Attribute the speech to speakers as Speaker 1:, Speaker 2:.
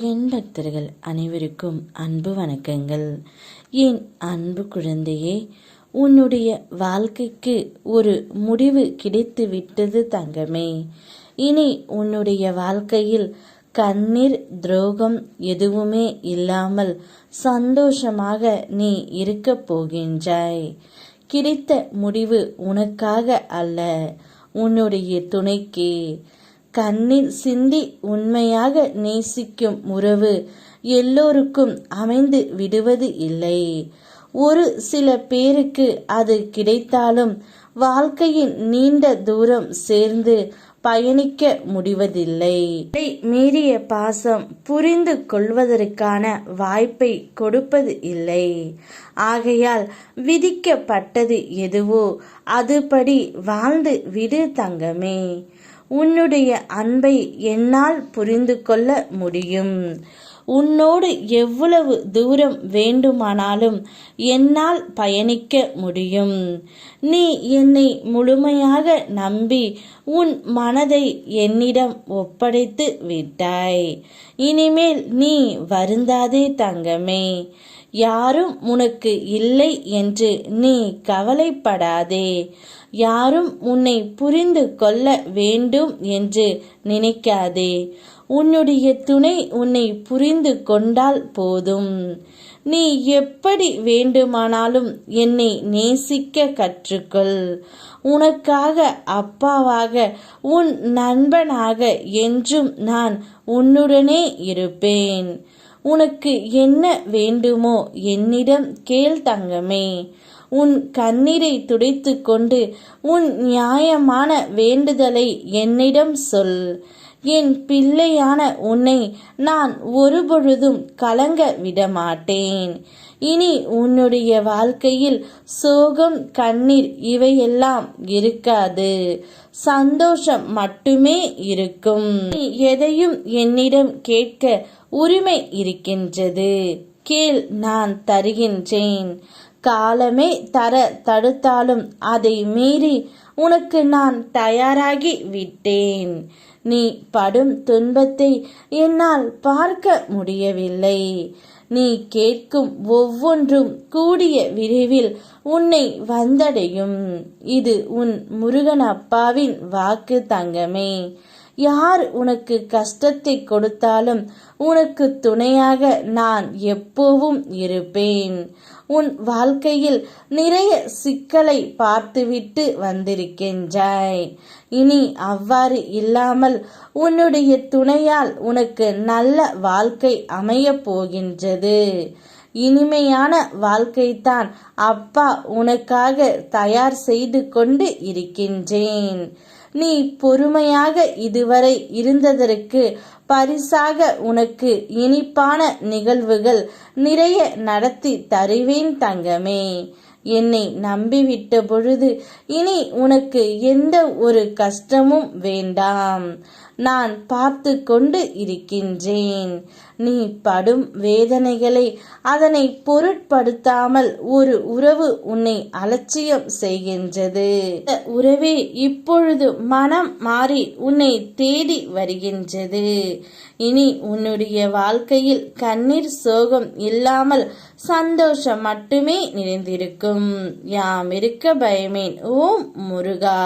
Speaker 1: என் பக்தர்கள் அனைவருக்கும் அன்பு வணக்கங்கள். என் அன்பு குழந்தையே உன்னுடைய வாழ்க்கைக்கு ஒரு முடிவு கிடைத்து விட்டது தங்கமே. இனி உன்னுடைய வாழ்க்கையில் கண்ணீர் துரோகம் எதுவுமே இல்லாமல் சந்தோஷமாக நீ இருக்கப் போகின்றாய். கிடைத்த முடிவு உனக்காக அல்ல உன்னுடைய துணைக்கு. கண்ணீர் சிந்தி உண்மையாக நேசிக்கும் உறவு எல்லோருக்கும் அமைந்து விடுவது இல்லை. ஒரு சில பேருக்கு அது கிடைத்தாலும் வாழ்க்கையின் நீண்ட தூரம் சேர்ந்து பயணிக்க முடிவதில்லை. மீறிய பாசம் புரிந்து கொள்வதற்கான வாய்ப்பை கொடுப்பது இல்லை. ஆகையால் விதிக்கப்பட்டது எதுவோ அதுபடி வாழ்ந்து விடு தங்கமே. உன்னுடைய அன்பை என்னால் புரிந்து கொள்ள முடியும். உன்னோடு எவ்வளவு தூரம் வேண்டுமானாலும் என்னால் பயணிக்க முடியும். நீ என்னை முழுமையாக நம்பி உன் மனதை என்னிடம் ஒப்படைத்து விட்டாய். இனிமேல் நீ வருந்தாதே தங்கமே. யாரும் உனக்கு இல்லை என்று நீ கவலைப்படாதே. யாரும் உன்னை புரிந்து கொள்ள வேண்டும் என்று நினைக்காதே. உன்னுடைய துணை உன்னை புரிந்து கொண்டால் போதும். நீ எப்படி வேண்டுமானாலும் என்னை நேசிக்க கற்றுக்கொள். உனக்காக அப்பாவாக உன் நண்பனாக என்றும் நான் உன்னுடனே இருப்பேன். உனக்கு என்ன வேண்டுமோ என்னிடம் கேள் தங்கமே. உன் கண்ணீரை துடைத்து கொண்டு உன் நியாயமான வேண்டுதலை என்னிடம் சொல். என் பிள்ளையான உன்னை நான் ஒருபொழுதும் கலங்க விடமாட்டேன். இனி உன்னுடைய வாழ்க்கையில் சோகம் கண்ணீர் இவையெல்லாம் இருக்காது. சந்தோஷம் மட்டுமே இருக்கும். நீ எதையும் என்னிடம் கேட்க உரிமை இருக்கின்றது. கேள் நான் தருகின்றேன். காலமே தர தடுத்தாலும் அதை மீறி உனக்கு நான் தயாராகி விட்டேன். நீ படும் துன்பத்தை என்னால் பார்க்க முடியவில்லை. நீ கேட்கும் ஒவ்வொன்றும் கூடிய விரைவில் உன்னை வந்தடையும். இது உன் முருகன் அப்பாவின் வாக்கு தங்கமே. யார் உனக்கு கஷ்டத்தை கொடுத்தாலும் உனக்கு துணையாக நான் எப்போவும் இருப்பேன். உன் வாழ்க்கையில் நிறைய சிக்கலை பார்த்துவிட்டு வந்திருக்கின்றாய். இனி அவ்வாறு இல்லாமல் உன்னுடைய துணையால் உனக்கு நல்ல வாழ்க்கை அமையப் போகின்றது. இனிமையான வாழ்க்கைத்தான் அப்பா உனக்காக தயார் செய்து கொண்டு இருக்கின்றேன். நீ பொறுமையாக இதுவரை இருந்ததற்கு பரிசாக உனக்கு இனிப்பான நிகழ்வுகள் நிறைய நடத்தி தருவேன் தங்கமே. என்னை நம்பிவிட்ட பொழுது இனி உனக்கு எந்த ஒரு கஷ்டமும் வேண்டாம். நான் பார்த்து கொண்டு இருக்கின்றேன். நீ படும் வேதனைகளை அதனை பொருட்படுத்தாமல் ஒரு உறவு உன்னை அலட்சியம் செய்கின்றது. உறவே இப்பொழுது மனம் மாறி உன்னை தேடி வருகின்றது. இனி உன்னுடைய வாழ்க்கையில் கண்ணீர் சோகம் இல்லாமல் சந்தோஷம் மட்டுமே நிறைந்திருக்கும். யாம் இருக்க பயமேன். ஓம் முருகா.